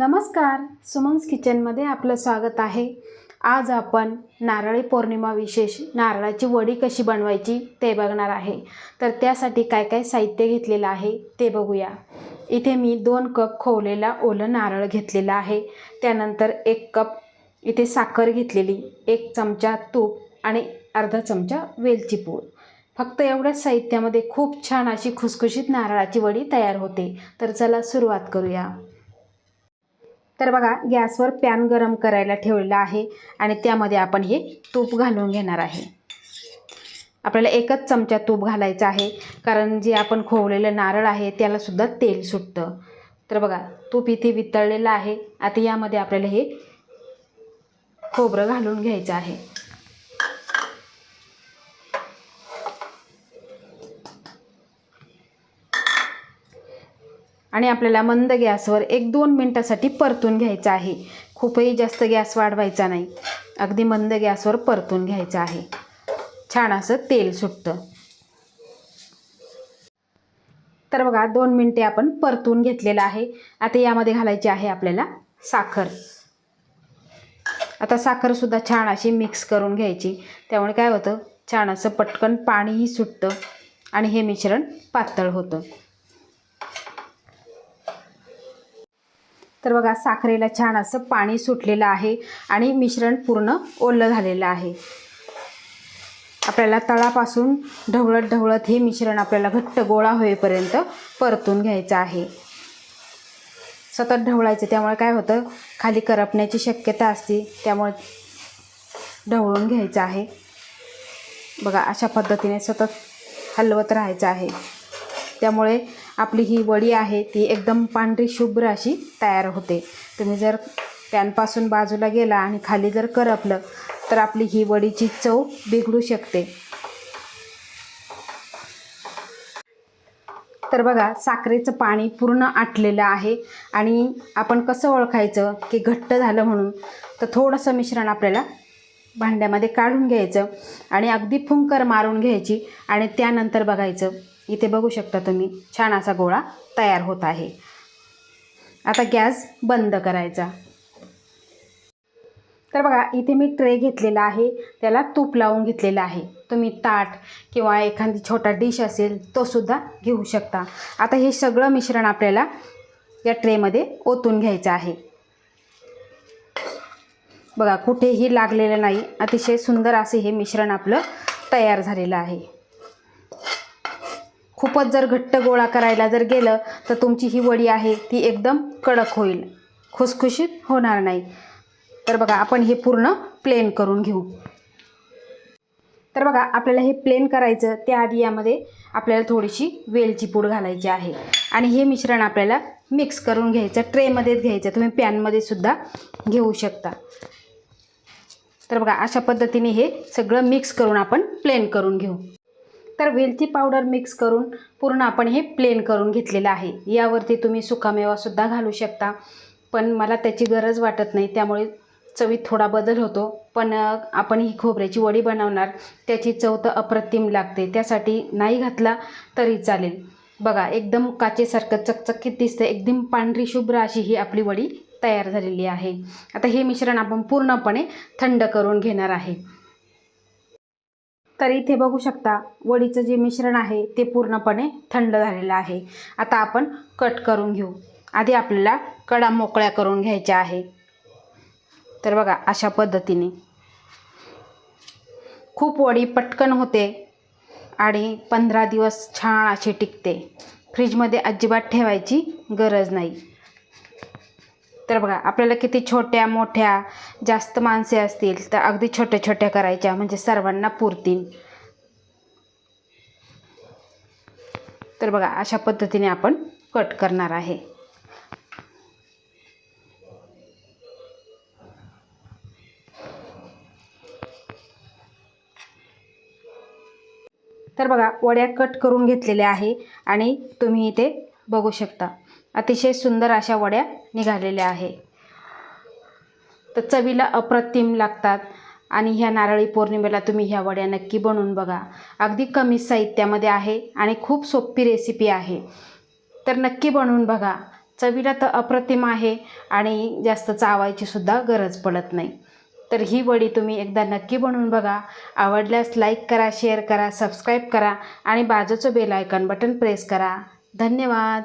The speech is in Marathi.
नमस्कार सुमन्स किचनमध्ये आपलं स्वागत आहे. आज आपण नारळी पौर्णिमा विशेष नारळाची वडी कशी बनवायची ते बघणार आहे. तर त्यासाठी काय काय साहित्य घेतलेलं आहे ते बघूया. इथे मी दोन कप खोवलेला ओलं नारळ घेतलेला आहे. त्यानंतर एक कप इथे साखर घेतलेली एक चमचा तूप आणि अर्धा चमचा वेलची पूड. फक्त एवढ्याच साहित्यामध्ये खूप छान अशी खुसखुशीत नारळाची वडी तयार होते. तर चला सुरुवात करूया. तर बघा गॅसवर पॅन गरम करायला ठेवलेला आहे आणि त्यामध्ये आपण हे तूप घालून घेणार आहे. आपल्याला एकच चमचा तूप घालायचं आहे कारण जे आपण खोवलेलं नारळ आहे त्यालासुद्धा तेल सुटतं. तर बघा तूप इथे वितळलेलं आहे. आता यामध्ये आपल्याला हे खोबरं घालून घ्यायचं आहे. आणि आपल्याला मंद गॅसवर एक दोन मिनटासाठी परतून घ्यायचं आहे. खूपही जास्त गॅस वाढवायचा नाही. अगदी मंद गॅसवर परतून घ्यायचं आहे. छान असं तेल सुटतं. तर बघा दोन मिनटे आपण परतून घेतलेलं आहे. आता यामध्ये घालायची आहे आपल्याला साखर. आता साखरसुद्धा छान अशी मिक्स करून घ्यायची. त्यामुळे काय होतं छान असं पटकन पाणीही सुटतं आणि हे मिश्रण पातळ होतं. तर बघा साखरेला छान असं पाणी सुटलेलं आहे आणि मिश्रण पूर्ण ओलं झालेलं आहे. आपल्याला तळापासून ढवळत ढवळत हे मिश्रण आपल्याला घट्ट गोळा होईपर्यंत परतून घ्यायचं आहे. सतत ढवळायचं त्यामुळे काय होतं खाली करपण्याची शक्यता असते त्यामुळे ढवळून घ्यायचं आहे. बघा अशा पद्धतीने सतत हलवत राहायचं आहे. त्यामुळे आपली ही वडी आहे ती एकदम पांढरी शुभ्र अशी तयार होते. तुम्ही जर पॅनपासून बाजूला गेला आणि खाली जर करपलं तर आपली ही वडीची चव बिघडू शकते. तर बघा साखरेचं पाणी पूर्ण आटलेलं आहे आणि आपण कसं ओळखायचं की घट्ट झालं म्हणून तर थोडंसं मिश्रण आपल्याला भांड्यामध्ये काढून घ्यायचं आणि अगदी फुंकर मारून घ्यायची आणि त्यानंतर बघायचं. इथे बघू शकता तुम्ही छान असा गोळा तयार होत आहे. आता गॅस बंद करायचा. तर बघा इथे मी ट्रे घेतलेला आहे त्याला तूप लावून घेतलेलं आहे. तुम्ही ताट किंवा एखादी छोटा डिश असेल तो सुद्धा घेऊ शकता. आता हे सगळं मिश्रण आपल्याला या ट्रेमध्ये ओतून घ्यायचं आहे. बघा कुठेही लागलेलं नाही. अतिशय सुंदर असे हे मिश्रण आपलं तयार झालेलं आहे. खूपच जर घट्ट गोळा करायला जर गेलं तर तुमची ही वडी आहे ती एकदम कडक होईल. खुसखुशीत होणार नाही. तर बघा आपण हे पूर्ण प्लेन करून घेऊ. तर बघा आपल्याला हे प्लेन करायचं त्याआधी यामध्ये आपल्याला थोडीशी वेलची पूड घालायची आहे. आणि हे मिश्रण आपल्याला मिक्स करून घ्यायचं ट्रेमध्येच घ्यायचं. तुम्ही पॅनमध्ये सुद्धा घेऊ शकता. तर बघा अशा पद्धतीने हे सगळं मिक्स करून आपण प्लेन करून घेऊ. तर वेलची पावडर मिक्स करून पूर्ण आपण हे प्लेन करून घेतलेलं आहे. यावरती तुम्ही सुकामेवासुद्धा घालू शकता. पण मला त्याची गरज वाटत नाही. त्यामुळे चवीत थोडा बदल होतो. पण आपण ही खोबऱ्याची वडी बनवणार. त्याची चव तर अप्रतिम लागते. त्यासाठी नाही घातला तरी चालेल. बघा एकदम काचेसारखं चकचकीत दिसतं एकदम पांढरी शुभ्र अशी ही आपली वडी तयार झालेली आहे. आता हे मिश्रण आपण पूर्णपणे थंड करून घेणार आहे. तर इथे बघू शकता वडीचं जे मिश्रण आहे ते पूर्णपणे थंड झालेलं आहे. आता आपण कट करून घेऊ. आधी आपल्याला कडा मोकळ्या करून घ्यायच्या आहे. तर बघा अशा पद्धतीने. खूप वडी पटकन होते आणि पंधरा दिवस छान अशी टिकते. फ्रीजमध्ये अजिबात ठेवायची गरज नाही. तर बघा आपल्याला किती छोट्या मोठ्या जास्त माणसे असतील तर अगदी छोट्या छोट्या करायच्या म्हणजे सर्वांना पुरतील. तर बघा अशा पद्धतीने आपण कट करणार आहे. तर बघा वड्या कट करून घेतलेल्या आहे आणि तुम्ही इथे बघू शकता. अतिशय सुंदर अशा वड्या निघालेल्या आहे. तर चवीला अप्रतिम लागतात आणि ह्या नारळी पौर्णिमेला तुम्ही ह्या वड्या नक्की बनवून बघा. अगदी कमी साहित्यामध्ये आहे आणि खूप सोपी रेसिपी आहे. तर नक्की बनवून बघा. चवीला तर अप्रतिम आहे आणि जास्त चावायची सुद्धा गरज पडत नाही. तर ही वडी तुम्ही एकदा नक्की बनवून बघा. आवडल्यास लाईक करा शेअर करा सबस्क्राईब करा आणि बाजूचं बेल आयकॉन बटन प्रेस करा. धन्यवाद.